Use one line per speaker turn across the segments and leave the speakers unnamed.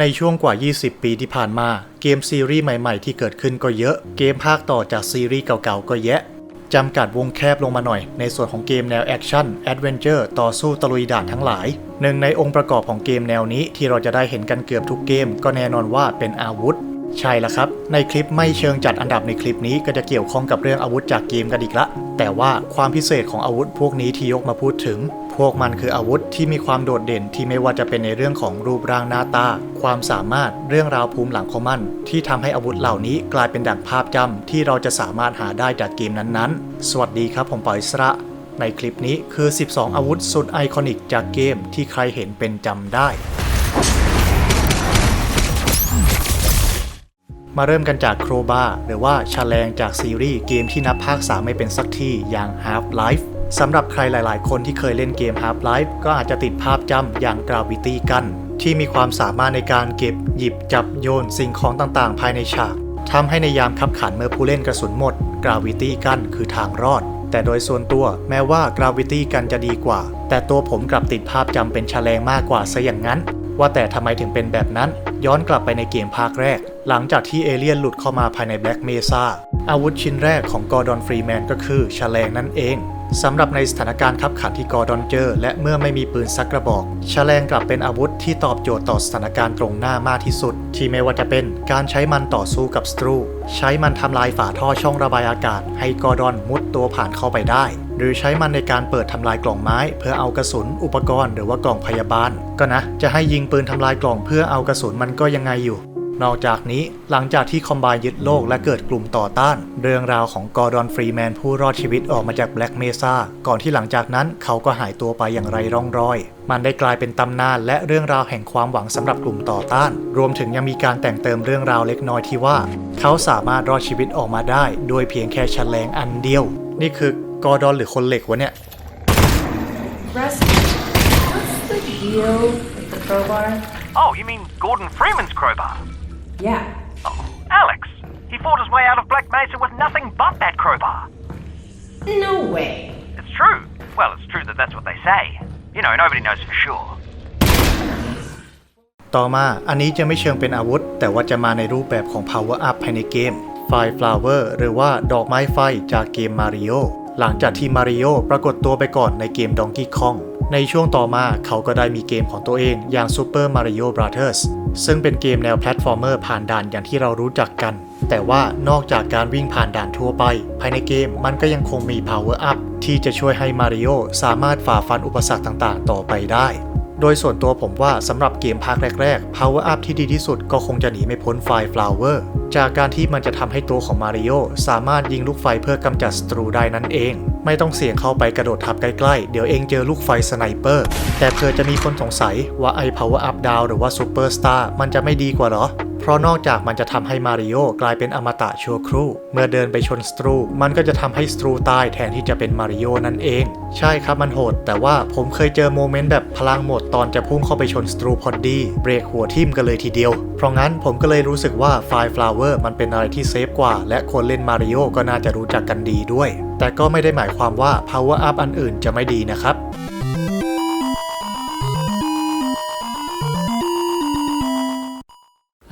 ในช่วงกว่า 20 ปีที่ผ่านมา เกมซีรีส์ใหม่ๆ ที่เกิดขึ้นก็เยอะ เกมภาคต่อจากซีรีส์เก่าๆ ก็แยะจำกัดวงแคบลงมาหน่อย ในส่วนของเกมแนวแอคชั่นแอดเวนเจอร์ต่อสู้ตะลุยด่านทั้งหลาย หนึ่งในองค์ประกอบของเกมแนวนี้ที่เราจะได้เห็นกันเกือบทุกเกม ก็แน่นอนว่าเป็นอาวุธ ใช่ละครับ ในคลิปไม่เชิงจัดอันดับในคลิปนี้ก็จะเกี่ยวข้องกับเรื่องอาวุธจากเกมกันอีกละ แต่ว่าความพิเศษของอาวุธพวกนี้ที่ยกมาพูดถึง พวกมันคืออาวุธที่มีความโดดเด่นที่ไม่ว่าจะเป็นในเรื่องของรูปร่างหน้าตา ความสามารถเรื่องราวภูมิหลังของมัน ที่ทำให้อาวุธเหล่านี้กลายเป็นดั่งภาพจำที่เราจะสามารถหาได้จากเกมนั้นๆ สวัสดีครับผมปอยสระ ในคลิปนี้คือ 12 อาวุธสุดไอคอนิกจากเกมที่ใครเห็นเป็นจำได้มาเริ่มกันจากโครบาหรือว่าชาแลงจากซีรีส์เกมที่นับภาค 3 ไม่เป็นสักทีอย่าง Half-Life สำหรับใครหลาย ๆ คนที่เคยเล่นเกม Half-Life ก็อาจจะติดภาพจำอย่าง Gravity Gun ที่มีความสามารถในการเก็บหยิบจับโยนสิ่งของต่าง ๆ ภายในฉากทำให้ในยามขับขันเมื่อผู้เล่นกระสุนหมด Gravity Gun คือทางรอด แต่โดยส่วนตัวแม้ว่า Gravity Gun จะดีกว่า แต่ตัวผมกลับติดภาพจำเป็นชาแลงมากกว่าซะอย่างนั้น ว่าแต่ทำไมถึงเป็นแบบนั้น ย้อนกลับไปในเกมภาคแรก หลังจากที่เอเลี่ยนหลุดเข้ามาภายในแบล็กเมซาอาวุธชิ้นแรกของกอร์ดอนฟรีแมนก็คือแฉลงนั่นเอง สำหรับในสถานการณ์ขับขันที่กอร์ดอนเจอและเมื่อไม่มีปืนสักกระบอกแฉลงกลับเป็นอาวุธที่ตอบโจทย์ต่อสถานการณ์ตรงหน้ามากที่สุด ที่ไม่ว่าจะเป็นการใช้มันต่อสู้กับสตรู ใช้มันทำลายฝาท่อช่องระบายอากาศ ให้กอร์ดอนมุดตัวผ่านเข้าไปได้ หรือใช้มันในการเปิดทำลายกล่องไม้ เพื่อเอากระสุน อุปกรณ์หรือว่ากล่องพยาบาล ก็นะ จะให้ยิงปืนทำลายกล่องเพื่อเอากระสุนมันก็ยังไงอยู่ นอกจากนี้หลังจากที่คอมบายยึดโลกและเกิดกลุ่มต่อต้าน เรื่องราวของกอร์ดอนฟรีแมนผู้รอดชีวิตออกมาจากแบล็กเมซาก่อนที่หลังจากนั้นเขาก็หายตัวไปอย่างไรร่องรอย มันได้กลายเป็นตำนานและเรื่องราวแห่งความหวังสำหรับกลุ่มต่อต้าน รวมถึงยังมีการแต่งเติมเรื่องราวเล็กน้อยที่ว่า เขาสามารถรอดชีวิตออกมาได้ โดยเพียงแค่แฉลงอันเดียว นี่คือกอร์ดอนหรือคนเหล็กวะเนี่ย
Rusty, what's the deal with the crowbar?
Oh, you mean Gordon Freeman's crowbar?
Yeah.
Oh, Alex. He fought his way out of Black Mesa with nothing but that crowbar.
No way.
It's true. Well, it's true that that's what they say. You know, nobody knows for sure.
ต่อมาอันนี้จะไม่เชิงเป็นอาวุธ แต่ว่าจะมาในรูปแบบของ power up ภายในเกม Fire Flower หรือว่าดอกไม้ไฟจากเกม Mario หลังจากที่ Mario ปรากฏตัวไปก่อนในเกม Donkey Kong ในช่วงต่อมาเขาก็ได้มีเกมของตัวเองอย่าง Super Mario Brothers ซึ่งเป็นเกมแนวแพลตฟอร์มเมอร์ผ่านด่านอย่างที่เรารู้จักกัน แต่ว่านอกจากการวิ่งผ่านด่านทั่วไป ภายในเกมมันก็ยังคงมี Power Up ที่จะช่วยให้มาริโอสามารถฝ่าฟันอุปสรรคต่างๆ ต่อไปได้ โดยส่วนตัวผมว่าสำหรับเกมภาคแรกๆ Power Up ที่ดีที่สุดก็คงจะหนีไม่พ้นไฟ Flower จากการที่มันจะทำให้ตัวของมาริโอสามารถยิงลูกไฟเพื่อกำจัดศัตรูได้นั่นเอง ไม่ต้องเสี่ยงเข้าไปกระโดดทับใกล้ๆ เดี๋ยวเองเจอลูกไฟสไนเปอร์ แต่เผื่อจะมีคนสงสัยว่าไอ้ Power Up Down หรือว่า Super Star มันจะไม่ดีกว่าหรอ เพราะนอกจากมันจะทำให้มาริโอกลายเป็นอมตะชั่วครู่ เมื่อเดินไปชนสตรู มันก็จะทำให้สตรูตายแทนที่จะเป็นมาริโอนั่นเอง ใช่ครับมันโหด แต่ว่าผมเคยเจอโมเมนต์แบบพลังหมดตอนจะพุ่งเข้าไปชนสตรูพอดี เบรกหัวทิ่มกันเลยทีเดียว เพราะงั้นผมก็เลยรู้สึกว่าไฟฟลาวเวอร์มันเป็นอะไรที่เซฟกว่า และคนเล่นมาริโอก็น่าจะรู้จักกันดีด้วย แต่ก็ไม่ได้หมายความว่า power up อันอื่นจะไม่ดีนะครับ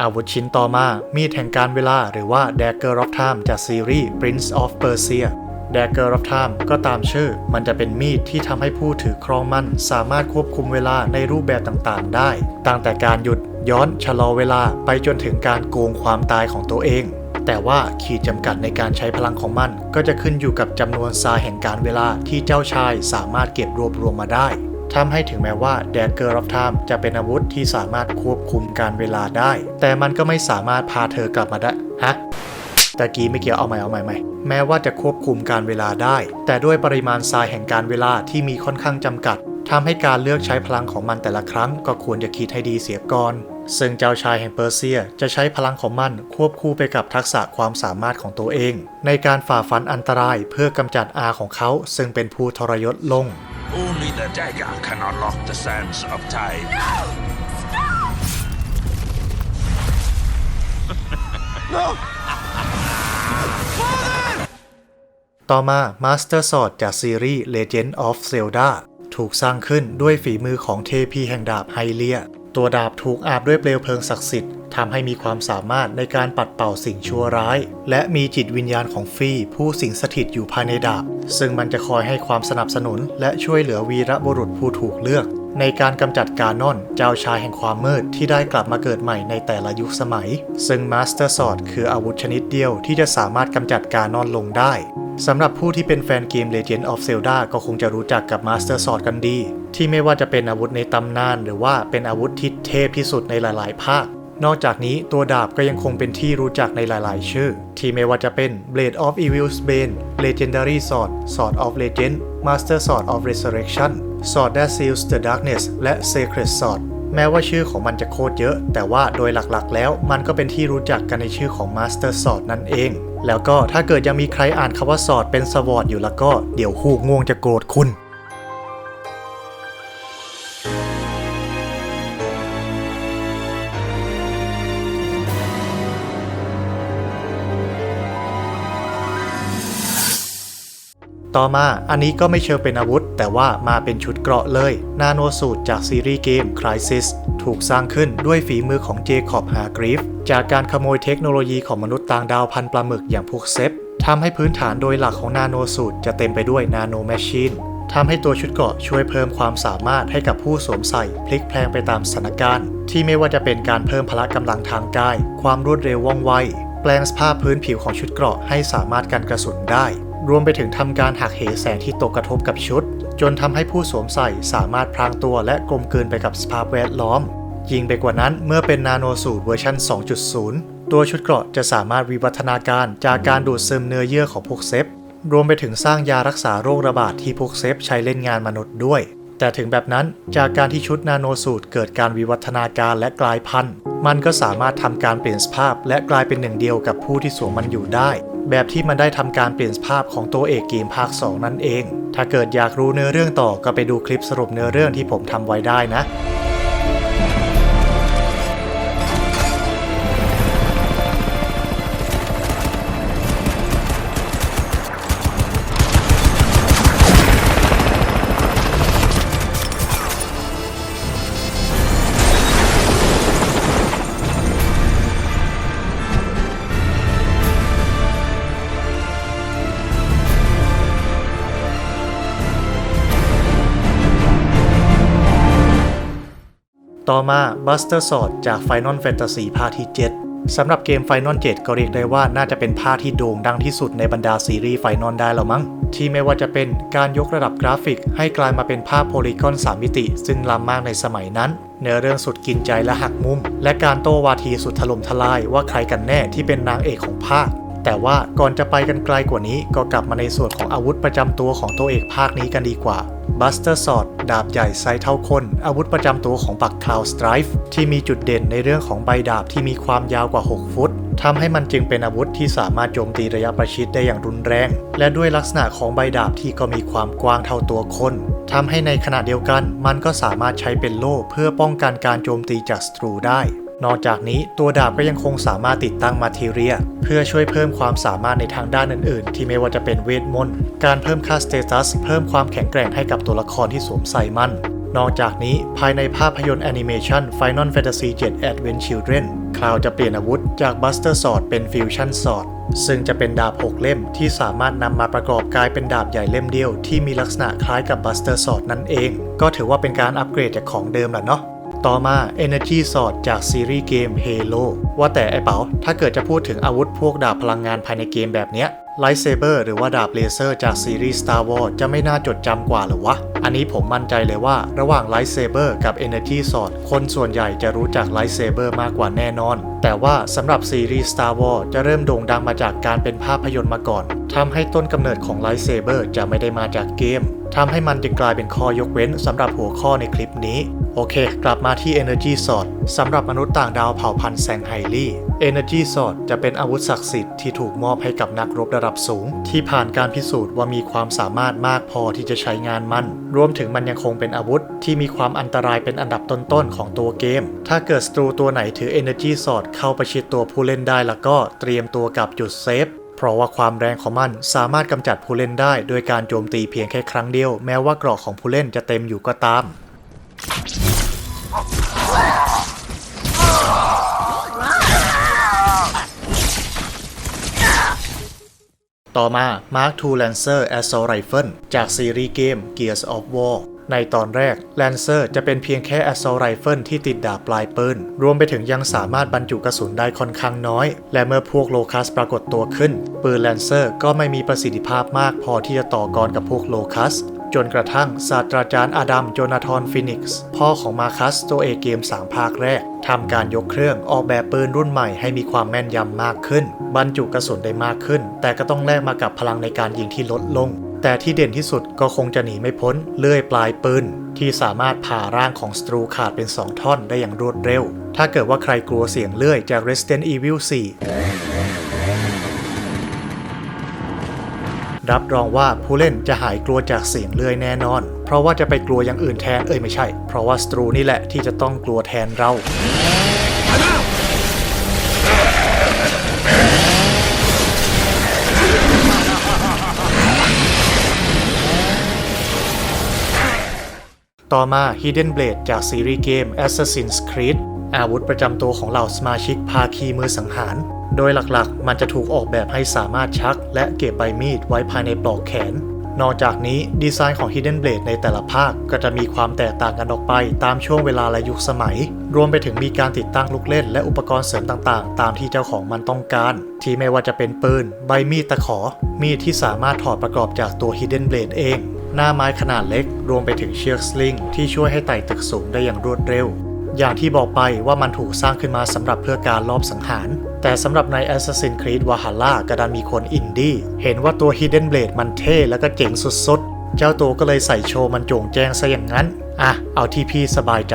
อาวุธชิ้นต่อมา มีดแห่งการเวลาหรือว่า Dagger of Time จากซีรีส์ Prince of Persia Dagger of Time ก็ตามชื่อ มันจะเป็นมีดที่ทำให้ผู้ถือครองมันสามารถควบคุมเวลาในรูปแบบต่างๆ ได้ ตั้งแต่การหยุดย้อนชะลอเวลาไปจนถึงการโกงความตายของตัวเอง แต่ว่าขีดจำกัดในการใช้พลังของมัน ก็จะขึ้นอยู่กับจำนวนทรายแห่งการเวลาที่เจ้าชายสามารถเก็บรวบรวมมาได้ ทำให้ถึงแม้ว่า Dagger of Time จะเป็นอาวุธที่สามารถควบคุมการเวลาได้ แต่มันก็ไม่สามารถพาเธอกลับมาได้ ฮะตะกี้ไม่เกี่ยวเอาใหม่เอาใหม่ใหม่แม้ว่าจะควบคุมการเวลาได้ แต่ด้วยปริมาณทรายแห่งการเวลาที่มีค่อนข้างจำกัดทำให้การเลือกใช้พลังของมันแต่ละครั้ง ก็ควรจะคิดให้ดีเสียก่อน ซึ่งเจ้าชายแห่งเปอร์เซียจะใช้พลังของมันควบคู่ไปกับทักษะความสามารถของตัวเอง ในการฝ่าฟันอันตรายเพื่อกำจัดอาของเขาซึ่งเป็นผู้ทรยศลง
Only the dagger can unlock the sands of time. No!
ต่อมา Master Sword จากซีรีส์ Legend of Zelda ถูกสร้างขึ้นด้วยฝีมือของเทพีแห่งดาบไฮเลีย ตัวดาบถูกอาบด้วยเปลวเพลิงศักดิ์สิทธิ์ทำให้มีความสามารถในการปัดเป่าสิ่งชั่วร้าย และมีจิตวิญญาณของฟรีผู้สิงสถิตอยู่ภายในดาบ ซึ่งมันจะคอยให้ความสนับสนุน และช่วยเหลือวีรบุรุษผู้ถูกเลือก ในการกำจัดกานอน เจ้าชายแห่งความมืดที่ได้กลับมาเกิดใหม่ในแต่ละยุคสมัย ซึ่งมาสเตอร์ซอดคืออาวุธชนิดเดียวที่จะสามารถกำจัดกานอนลงได้ สำหรับผู้ที่เป็นแฟนเกม Legend of Zelda ก็คงจะรู้จักกับ Master Sword กันดี ที่ไม่ว่าจะเป็นอาวุธในตำนาน หรือว่าเป็นอาวุธที่เทพที่สุดในหลาย ๆ ภาคนอกจากนี้ตัวดาบก็ยังคงเป็นที่รู้จักในหลาย ๆ ชื่อ ที่ไม่ว่าจะเป็น Blade of Evil's Bane Legendary Sword Sword of Legend Master Sword of Resurrection Sword that seals the darkness และ Sacred Sword แม้ว่าชื่อของมันจะโคตรเยอะ แต่ว่าโดยหลักๆ แล้วมันก็เป็นที่รู้จักกันในชื่อของ Master Sword นั่นเอง แล้วก็ถ้าเกิดยังมีใครอ่านคำว่าสอดเป็นสวอดอยู่แล้วก็เดี๋ยวฮูกง่วงจะโกรธคุณ ต่อมาอันนี้ก็ไม่เชิงเป็นอาวุธ แต่ว่ามาเป็นชุดเกราะเลย นาโนสูตรจากซีรีส์เกม Crysis ถูกสร้างขึ้นด้วยฝีมือของเจคอบฮากรีฟจากการขโมยเทคโนโลยีของมนุษย์ต่างดาวพันปลาหมึกอย่างพวกเซฟทำให้พื้นฐานโดยหลักของนาโนสูตรจะเต็มไปด้วยนาโนแมชชีนทำให้ตัวชุดเกราะช่วยเพิ่มความสามารถให้กับผู้สวมใส่พลิกแพลงไปตามสถานการณ์ ที่ไม่ว่าจะเป็นการเพิ่มพละกำลังทางกาย ความรวดเร็วว่องไว แปลงสภาพพื้นผิวของชุดเกราะให้สามารถกันกระสุนได้ รวมไปถึงทำการหักเหแสงที่ตกกระทบกับชุด จนทำให้ผู้สวมใส่สามารถพรางตัวและกลมกลืนไปกับสภาพแวดล้อม ยิ่งไปกว่านั้นเมื่อเป็นนาโนสูตรเวอร์ชัน 2.0 ตัวชุดเกราะจะสามารถวิวัฒนาการจากการดูดซึมเนื้อเยื่อของพวกเซฟรวมไปถึงสร้างยารักษาโรคระบาดที่พวกเซฟใช้เล่นงานมนุษย์ด้วย แต่ถึงแบบนั้นจากการที่ชุดนาโนสูตรเกิดการวิวัฒนาการและกลายพันธุ์ มันก็สามารถทำการเปลี่ยนสภาพและกลายเป็นหนึ่งเดียวกับผู้ที่สวมมันอยู่ได้ แบบที่มันได้ทำการเปลี่ยนสภาพของตัวเอกเกมภาค 2 นั่นเอง ถ้าเกิดอยากรู้เนื้อเรื่องต่อก็ไปดูคลิปสรุปเนื้อเรื่องที่ผมทำไว้ได้นะ ต่อมา Buster Sword จาก Final Fantasy ภาคที่ 7 สำหรับเกม Final 7 ก็เรียกได้ว่าน่าจะเป็นภาคที่โด่งดังที่สุดในบรรดาซีรีส์ Final ได้แล้วมั้ง ที่ไม่ว่าจะเป็นการยกระดับกราฟิก ให้กลายมาเป็นภาพโพลีกอน 3 มิติ ซึ่งล้ำมากในสมัยนั้น เนื้อเรื่องสุดกินใจและหักมุม และการโต้วาทีสุดถล่มทลายว่าใครกันแน่ที่เป็นนางเอกของภาค แต่ว่าก่อนจะไปกันไกลกว่านี้ก็กลับมาในส่วนของอาวุธประจำตัวของตัวเอกภาคนี้กันดีกว่า Buster Sword ดาบใหญ่ไซส์เท่าคน อาวุธประจำตัวของปัก Cloud Strife ที่มีจุดเด่นในเรื่องของใบดาบที่มีความยาวกว่า 6 ฟุตทำให้มันจึงเป็นอาวุธที่สามารถโจมตีระยะประชิดได้อย่างรุนแรง และด้วยลักษณะของใบดาบที่ก็มีความกว้างเท่าตัวคนทำให้ในขณะเดียวกัน มันก็สามารถใช้เป็นโล่เพื่อป้องกันการโจมตีจากศัตรูได้ นอกจากนี้ตัวดาบก็ยังคงสามารถติดตั้งมาเทเรีย เพื่อช่วยเพิ่มความสามารถในทางด้านอื่นๆ ที่ไม่ว่าจะเป็นเวทมนต์ การเพิ่มค่าสเตตัส เพิ่มความแข็งแกร่งให้กับตัวละครที่สวมใส่มัน นอกจากนี้ภายในภาพยนตร์แอนิเมชัน Final Fantasy 7 Advent Children คลาวจะเปลี่ยนอาวุธจาก Buster Sword เป็น Fusion Sword ซึ่งจะเป็นดาบ6เล่มที่สามารถนำมาประกอบกลายเป็นดาบใหญ่เล่มเดียวที่มีลักษณะคล้ายกับ Buster Sword นั่นเอง ก็ถือว่าเป็นการอัปเกรดจากของเดิมแหละเนาะ ต่อมา Energy Sword จากซีรีส์เกม Halo ว่าแต่ไอเป๋า ถ้าเกิดจะพูดถึงอาวุธพวกดาบพลังงานภายในเกมแบบเนี้ย Lightsaber หรือว่าดาบเลเซอร์จากซีรีส์ Star Wars จะไม่น่าจดจำกว่าหรอวะ อันนี้ผมมั่นใจเลยว่าระหว่าง Lightsaber กับ Energy Sword คนส่วนใหญ่จะรู้จัก Lightsaber มากกว่าแน่นอน แต่ว่าสำหรับซีรีส์ Star Wars จะเริ่มโด่งดังมาจากการเป็นภาพยนตร์มาก่อนทำให้ต้นกำเนิดของ Lightsaber จะไม่ได้มาจากเกม ทำให้มันจึงกลายเป็นข้อยกเว้นสำหรับหัวข้อในคลิปนี้ โอเค กลับมาที่ Energy Sword สำหรับมนุษย์ต่างดาวเผ่าพันธุ์แซงไฮลี่ Energy Sword จะเป็นอาวุธศักดิ์สิทธิ์ที่ถูกมอบให้กับนักรบระดับสูง ที่ผ่านการพิสูจน์ว่ามีความสามารถมากพอที่จะใช้งานมัน รวมถึงมันยังคงเป็นอาวุธ ที่มีความอันตรายเป็นอันดับต้นๆของตัวเกม ถ้าเกิดศัตรูตัวไหนถือ Energy Sword เข้าประชิดตัวผู้เล่นได้แล้วก็เตรียมตัวกับจุดเซฟ พราะว่าความแรงของมันสามารถกำจัดผู้เล่นได้ โดยการโจมตีเพียงแค่ครั้งเดียว แม้ว่าเกราะของผู้เล่นจะเต็มอยู่ก็ตามต่อมา Mark II Lancer Assault Rifle จากซีรีส์เกม Gears of War ในตอนแรก Lancer จะเป็นเพียงแค่ Assault Rifle ที่ติดดาบปลายปืน รวมไปถึงยังสามารถบรรจุกระสุนได้ค่อนข้างน้อย และเมื่อพวกโลคัสปรากฏตัวขึ้น ปืน Lancer ก็ไม่มีประสิทธิภาพมากพอที่จะต่อกรกับพวกโลคัสจนกระทั่งศาสตราจารย์อดัมโจนาธอนฟินิกซ์พ่อของมาคัสตัวเอกเกม 3 ภาคแรกทำการยกเครื่องออกแบบปืนรุ่นใหม่ให้มีความแม่นยำมากขึ้น บรรจุกระสุนได้มากขึ้น แต่ก็ต้องแลกมากับพลังในการยิงที่ลดลง แต่ที่เด่นที่สุดก็คงจะหนีไม่พ้นเลื่อยปลายปืนที่สามารถผ่าร่างของสตรูขาดเป็น 2 ท่อนได้อย่างรวดเร็ว ถ้าเกิดว่าใครกลัวเสียงเลื่อยจาก Resident Evil 4 รับรองว่าผู้เล่นจะหายกลัวจากเสียงเลื่อยแน่นอน เพราะว่าจะไปกลัวอย่างอื่นแทนเอ้ยไม่ใช่ เพราะว่าสตรูนี่แหละที่จะต้องกลัวแทนเรา ต่อมา Hidden Blade จากซีรีส์เกม Assassin's Creed อาวุธประจำตัวของเหล่าสมาชิกภาคีมือสังหาร โดยหลักๆ มันจะถูกออกแบบให้สามารถชัก และเก็บใบมีดไว้ภายในปลอกแขน นอกจากนี้ดีไซน์ของ Hidden Blade ในแต่ละภาคก็จะมีความแตกต่างกันออกไปตามช่วงเวลาและยุคสมัย รวมไปถึงมีการติดตั้งลูกเล่น และอุปกรณ์เสริมต่างๆ ตามที่เจ้าของมันต้องการ ที่ไม่ว่าจะเป็นปืน ใบมีดตะขอ มีดที่สามารถถอดประกอบจากตัว Hidden Blade เอง หน้าไม้ขนาดเล็ก รวมไปถึงเชือกสลิงที่ช่วยให้ไต่ตึกสูงได้อย่างรวดเร็ว อย่างที่บอกไปว่ามันถูกสร้างขึ้นมาสำหรับเพื่อการลอบสังหาร แต่สำหรับใน Assassin's Creed Valhalla ก็ดันมีคนอินดี้เห็นว่าตัว Hidden Blade มันเท่แล้วก็เจ๋งสุดๆ เจ้าตัวก็เลยใส่โชว์มันโจ่งแจ้งซะอย่างนั้น อะ เอาที่พี่สบายใจ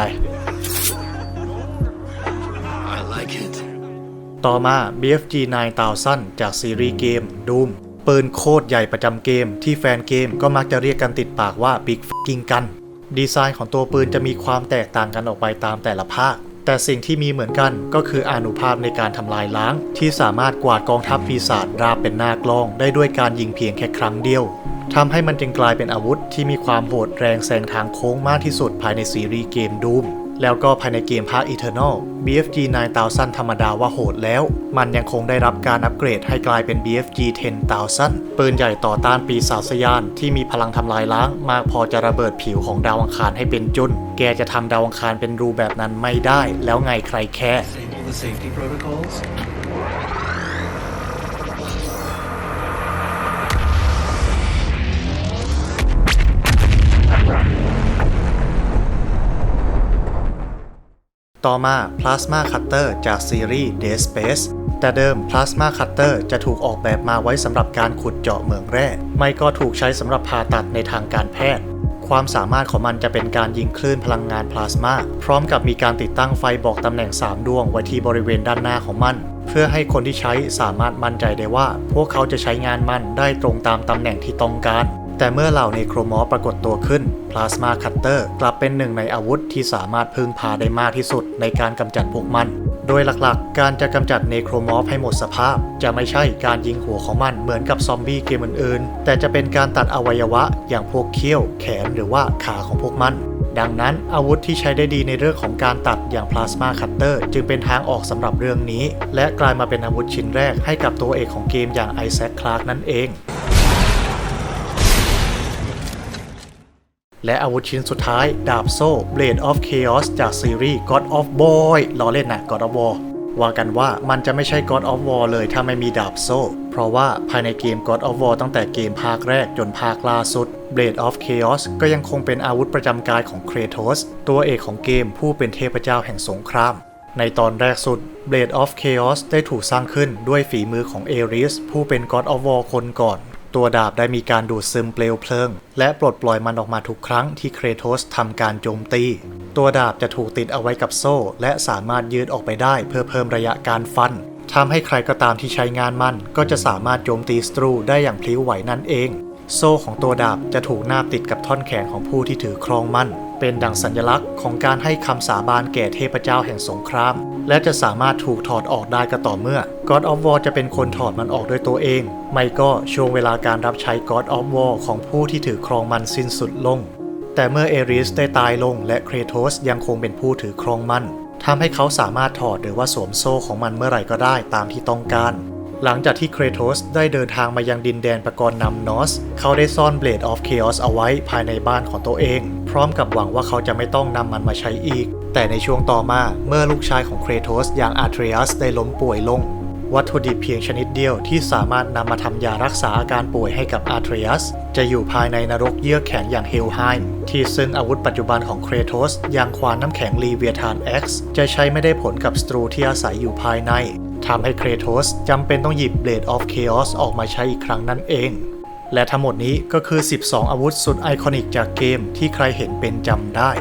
I like it.
ต่อมา BFG 9000 จากซีรีส์เกม Doom ปืนโคตรใหญ่ประจำเกม ที่แฟนเกมก็มักจะเรียกกันติดปากว่า Big Fucking Gun ดีไซน์ของตัวปืนจะมีความแตกต่างกันออกไปตามแต่ละภาค แต่สิ่งที่มีเหมือนกันก็คืออนุภาพในการทำลายล้าง ที่สามารถกวาดกองทัพปีศาจราบเป็นหน้ากลอง ได้ด้วยการยิงเพียงแค่ครั้งเดียวทำให้มันจึงกลายเป็นอาวุธที่มีความโหดแรงแซงทางโค้งมากที่สุดภายในซีรีส์เกม Doom แล้วก็ภายในเกมภาค Eternal BFG 9000 ธรรมดาว่าโหดแล้ว มันยังคงได้รับการอัปเกรดให้กลายเป็น BFG 10000 ปืนใหญ่ต่อต้านปีศาจสยาน ที่มีพลังทำลายล้าง มากพอจะระเบิดผิวของดาวอังคารให้เป็นจุนแกจะทำดาวอังคารเป็นรูแบบนั้นไม่ได้ แล้วไงใครแค
ร์
ต่อมา Plasma Cutter จากซีรีส์ Dead Space แต่เดิม Plasma Cutter จะถูกออกแบบมาไว้สำหรับการขุดเจาะเหมืองแร่ ไม่ก็ถูกใช้สำหรับผ่าตัดในทางการแพทย์ ความสามารถของมันจะเป็นการยิงคลื่นพลังงานพลาสมา พร้อมกับมีการติดตั้งไฟบอกตำแหน่ง 3 ดวงไว้ที่บริเวณด้านหน้าของมัน เพื่อให้คนที่ใช้สามารถมั่นใจได้ว่า พวกเขาจะใช้งานมันได้ตรงตามตำแหน่งที่ต้องการ แต่เมื่อเหล่าเนโครมอร์ปรากฏตัวขึ้น พลาสมาคัตเตอร์กลับเป็นหนึ่งในอาวุธที่สามารถพึ่งพาได้มากที่สุดในการกำจัดพวกมัน โดยหลักๆ การจะกำจัดเนโครมอร์ฟให้หมดสภาพ จะไม่ใช่การยิงหัวของมันเหมือนกับซอมบี้เกมอื่นๆ แต่จะเป็นการตัดอวัยวะอย่างพวกเขี้ยว แขนหรือว่าขาของพวกมันดังนั้นอาวุธที่ใช้ได้ดีในเรื่องของการตัดอย่างพลาสมาคัตเตอร์จึงเป็นทางออกสำหรับเรื่องนี้ และกลายมาเป็นอาวุธชิ้นแรกให้กับตัวเอกของเกมอย่างไอแซคคลาร์กนั่นเอง และอาวุธชิ้นสุดท้าย ดาบโซ่ Blade of Chaos จากซีรีส์ God of Boy ล้อเล่นนะ God of War ว่ากันว่ามันจะไม่ใช่ God of War เลยถ้าไม่มีดาบโซ่ เพราะว่าภายในเกม God of War ตั้งแต่เกมภาคแรกจนภาคล่าสุด Blade of Chaos ก็ยังคงเป็นอาวุธประจำกายของ Kratos ตัวเอกของเกมผู้เป็นเทพเจ้าแห่งสงคราม ในตอนแรกสุด Blade of Chaos ได้ถูกสร้างขึ้นด้วยฝีมือของเอริสผู้เป็น God of War คนก่อน ตัวดาบได้มีการดูดซึมเปลวเพลิง และปลดปล่อยมันออกมาทุกครั้งที่เครโทสทำการโจมตี ตัวดาบจะถูกติดเอาไว้กับโซ่ และสามารถยืดออกไปได้เพื่อเพิ่มระยะการฟันทำให้ใครก็ตามที่ใช้งานมัน ก็จะสามารถโจมตีศัตรูได้อย่างพลิ้วไหวนั่นเอง โซ่ของตัวดาบจะถูกนาบติดกับท่อนแขนของผู้ที่ถือครองมัน เป็นดังสัญลักษณ์ของการให้คำสาบานแก่เทพเจ้าแห่งสงคราม และจะสามารถถูกถอดออกได้ก็ต่อเมื่อ God of War จะเป็นคนถอดมันออกด้วยตัวเอง ไม่ก็ช่วงเวลาการรับใช้ God of War ของผู้ที่ถือครองมันสิ้นสุดลง แต่เมื่อเอริสได้ตายลงและเครโทสยังคงเป็นผู้ถือครองมันทำให้เขาสามารถถอดหรือว่าสวมโซ่ของมันเมื่อไหร่ก็ได้ตามที่ต้องการหลังจากที่เครโทสได้เดินทางมายังดินแดนประกรณ์นำนอส เขาได้ซ่อน Blade of Chaos เอาไว้ภายในบ้านของตัวเอง ร้อมกับหวังว่าเขาจะไม่ต้องนำมันมาใช้อีก แต่ในช่วงต่อมาเมื่อลูกชายของเครโทสอย่างอารเทรียสได้ล้มป่วยลง วัตถุดิบเพียงชนิดเดียวที่สามารถนำมาทำยารักษาอาการป่วยให้กับอารเทรียสจะอยู่ภายในนรกเยือกแข็งอย่างเฮลไฮม์ที่ซึ่งอาวุธปัจจุบันของเครโทสอย่างควานน้ำแข็งลีเวียธาน X จะใช้ไม่ได้ผลกับศัตรูที่อาศัยอยู่ภายในทำให้เครโทสจำเป็นต้องหยิบ Blade of Chaos ออกมาใช้อีกครั้งนั่นเอง และทั้งหมดนี้ก็คือ 12 อาวุธสุดไอคอนิกจากเกมที่ใครเห็นเป็นจำได้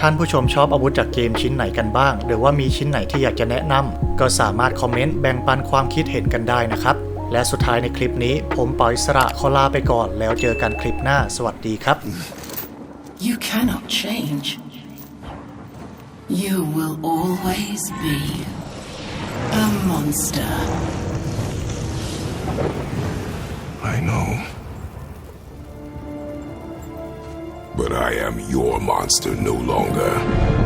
ท่านผู้ชมชอบอาวุธจากเกมชิ้นไหนกันบ้าง หรือว่ามีชิ้นไหนที่อยากจะแนะนำก็สามารถคอมเมนต์แบ่งปันความคิดเห็นกันได้นะครับ และสุดท้ายในคลิปนี้ ผมปอยสระขอลาไปก่อน แล้วเจอกันคลิปหน้า สวัสดีครับ
You cannot change. You will always be a monster.
I know. But I am your monster no longer.